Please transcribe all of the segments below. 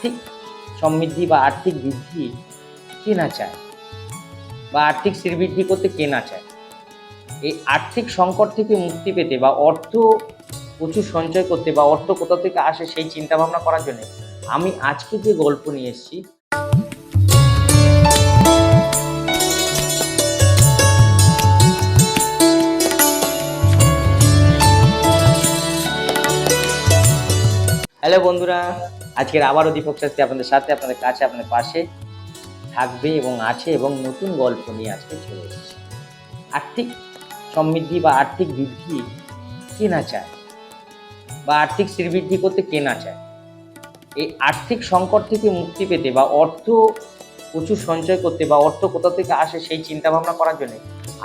আর্থিক সমৃদ্ধি বা আর্থিক বৃদ্ধি কে না চায়? বা আর্থিক শ্রীবৃদ্ধি করতে কে না চায়? এই আর্থিক সংকট থেকে মুক্তি পেতে বা অর্থ প্রচুর সঞ্চয় করতে বা অর্থ কোথা থেকে আসে সেই চিন্তাভাবনা করার জন্য আমি আজকে যে গল্প নিয়ে এসেছি হ্যালো বন্ধুরা, আজকের আবারও দীপক শাস্ত্রী আপনাদের সাথে, আপনাদের কাছে, আপনাদের পাশে থাকবে এবং আছে এবং নতুন গল্প নিয়ে আজকে চলে এসেছে। আর্থিক সমৃদ্ধি বা আর্থিক বৃদ্ধি কে না চায়? বা আর্থিক শ্রীবৃদ্ধি করতে কে না চায়? এই আর্থিক সংকট থেকে মুক্তি পেতে বা অর্থ প্রচুর সঞ্চয় করতে বা অর্থ কোথা থেকে আসে সেই চিন্তা ভাবনা করার জন্য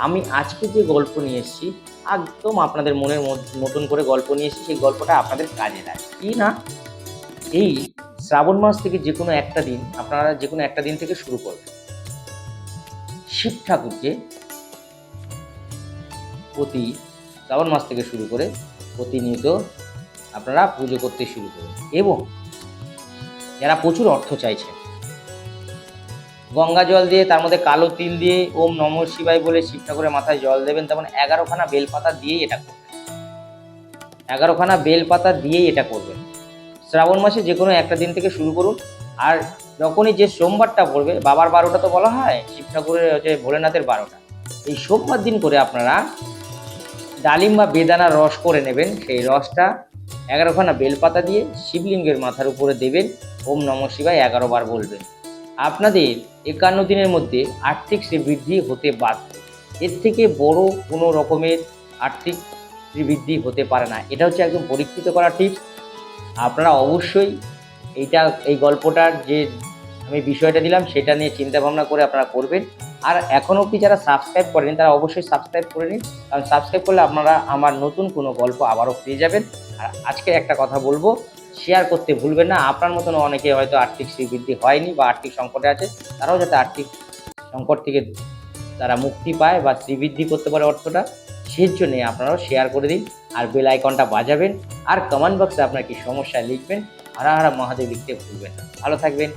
আমি আজকে যে গল্প নিয়ে এসেছি, একদম আপনাদের মনের মধ্যে নতুন করে গল্প নিয়ে এসেছি, সেই গল্পটা আপনাদের কাজে লাগে। কি না? এই শ্রাবণ মাস থেকে যে কোনো একটা দিন আপনারা যে কোনো একটা দিন থেকে শুরু করবেন। শিব ঠাকুরকে প্রতি শ্রাবণ মাস থেকে শুরু করে প্রতিনিয়ত আপনারা পুজো করতে শুরু করুন এবং যারা প্রচুর অর্থ চাইছেন, গঙ্গা জল দিয়ে, তার মধ্যে কালো তিল দিয়ে, ওম নম শিবাই বলে শিব ঠাকুরের মাথায় জল দেবেন, তেমন এগারোখানা বেলপাতা দিয়েই এটা করবেন। এগারোখানা বেলপাতা দিয়েই এটা করবেন। শ্রাবণ মাসে যে কোনো একটা দিন থেকে শুরু করুন। আর যখনই যে সোমবারটা পড়বে, বাবার বারোটা তো বলা হয়, শিব ঠাকুরের হচ্ছে ভোলেনাথের বারোটা। এই সোমবার দিন করে আপনারা ডালিম বা বেদানা রস করে নেবেন। সেই রসটা এগারোখানা বেলপাতা দিয়ে শিবলিঙ্গের মাথার উপরে দেবেন। ওম নম শিবায় এগারো বার বলবেন। আপনাদের একান্ন দিনের মধ্যে আর্থিক শ্রীবৃদ্ধি হতে বাধ্য। এর থেকে বড় কোনো রকমের আর্থিক শ্রীবৃদ্ধি হতে পারে না। এটা হচ্ছে একদম পরীক্ষিত করা টিপস। আপনারা অবশ্যই এইটা, এই গল্পটার যে আমি বিষয়টা দিলাম, সেটা নিয়ে চিন্তা ভাবনা করে আপনারা করবেন। আর এখনও অবধি যারা সাবস্ক্রাইব করেন, তারা অবশ্যই সাবস্ক্রাইব করে নিন। কারণ সাবস্ক্রাইব করলে আপনারা আমার নতুন কোনো গল্প আবারও পেয়ে যাবেন। আর আজকে একটা কথা বলব শেয়ার করতে ভুলবেন না। আপনার মতন অনেকে হয়তো আর্থিক শ্রীবৃদ্ধি হয়নি বা আর্থিক সংকটে আছে, তারাও যাতে আর্থিক সংকট থেকে তারা মুক্তি পায় বা শ্রীবৃদ্ধি করতে পারে অর্থটা সেই জন্যে আপনারাও শেয়ার করে দিন। আর বেল আইকনটা বাজাবেন। আর কমেন্ট বক্সে আপনার কি সমস্যা লিখবেন। হারা হারা মহাদেব লিখতে ভুলবেন ভালো থাকবেন।